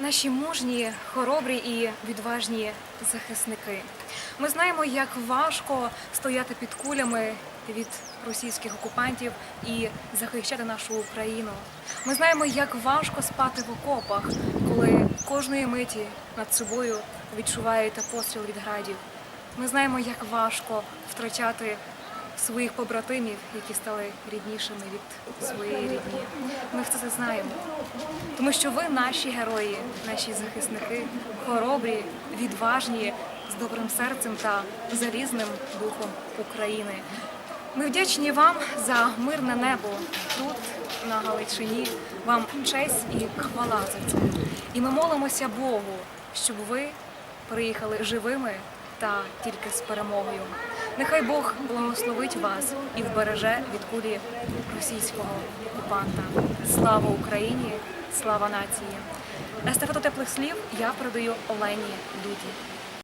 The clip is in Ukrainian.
наші мужні, хоробрі і відважні захисники. Ми знаємо, як важко стояти під кулями від російських окупантів і захищати нашу Україну. Ми знаємо, як важко спати в окопах, коли кожної миті над собою відчуваєте постріл від градів. Ми знаємо, як важко втрачати своїх побратимів, які стали ріднішими від своєї рідні. Ми все це знаємо. Тому що ви наші герої, наші захисники, хоробрі, відважні, з добрим серцем та залізним духом України. Ми вдячні вам за мирне небо тут, на Галичині. Вам честь і хвала за це. І ми молимося Богу, щоб ви приїхали живими та тільки з перемогою. Нехай Бог благословить вас і вбереже від кулі російського окупанта. Слава Україні! Слава нації! Естафету теплих слів я передаю Олені Дуді.